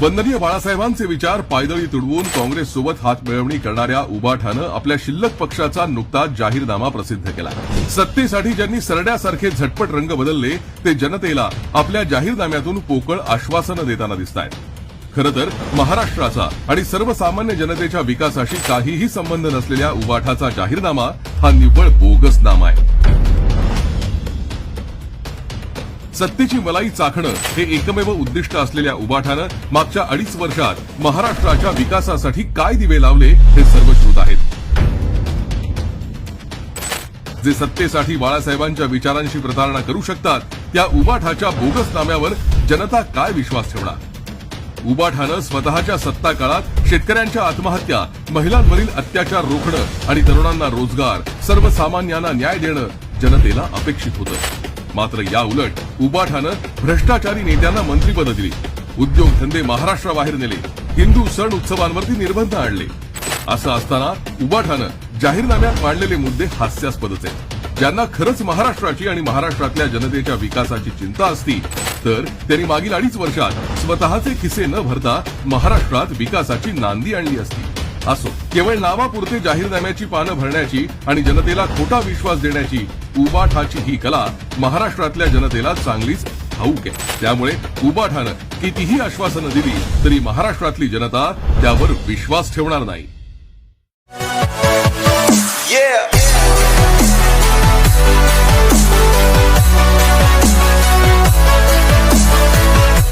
वंदनीय बाळासाहेबांचे विचार पायदळी तुडवून काँग्रेससोबत हातमिळवणी करणाऱ्या उबाठानं आपल्या शिल्लक पक्षाचा नुकताच जाहीरनामा प्रसिद्ध केला. सत्तेसाठी ज्यांनी सरड्यासारखे झटपट रंग बदलले ते जनतेला आपल्या जाहीरनाम्यातून पोकळ आश्वासनं देताना दिसत आहेत खरं तर महाराष्ट्राचा आणि सर्वसामान्य जनतेच्या विकासाशी काहीही संबंध नसलेल्या उबाठाचा जाहीरनामा हा निव्वळ बोगस नामा आहे. सत्तेची मलाई चाखणं हे एकमेव उद्दिष्ट असलेल्या उबाठानं मागच्या अडीच वर्षात महाराष्ट्राच्या विकासासाठी काय दिवे लावले हे सर्वश्रुत आहेत. जे सत्तेसाठी बाळासाहेबांच्या विचारांशी प्रतारणा करू शकतात त्या उबाठाच्या बोगस नाम्यावर जनता काय विश्वास ठेवणार? उबाठानं स्वतःच्या सत्ता काळात शेतकऱ्यांच्या आत्महत्या महिलांवरील अत्याचार रोखणं आणि तरुणांना रोजगार सर्वसामान्यांना न्याय देणं जनतेला अपेक्षित होतं. मात्र या उलट उबाठानं भ्रष्टाचारी नेत्यांना मंत्रीपदं दिली उद्योगधंदे महाराष्ट्राबाहेर नेले. हिंदू सण उत्सवांवरती निर्बंध आणले. असं असताना उबाठानं जाहीरनाम्यात मांडलेले मुद्दे हास्यास्पदच. आहेत ज्यांना खरंच महाराष्ट्राची आणि महाराष्ट्रातल्या जनतेच्या विकासाची चिंता असती तर त्यांनी मागील अडीच वर्षात स्वतःचे खिसे न भरता महाराष्ट्रात विकासाची नांदी आणली असती. असो केवळ नावापुरते जाहीरनाम्याची पानं भरण्याची आणि जनतेला खोटा विश्वास देण्याची उबाठाची ही कला महाराष्ट्रातल्या जनतेला चांगलीच ठाऊक आहे त्यामुळे उबाठानं कितीही आश्वासनं दिली तरी महाराष्ट्रातली जनता त्यावर विश्वास ठेवणार नाही Yeah.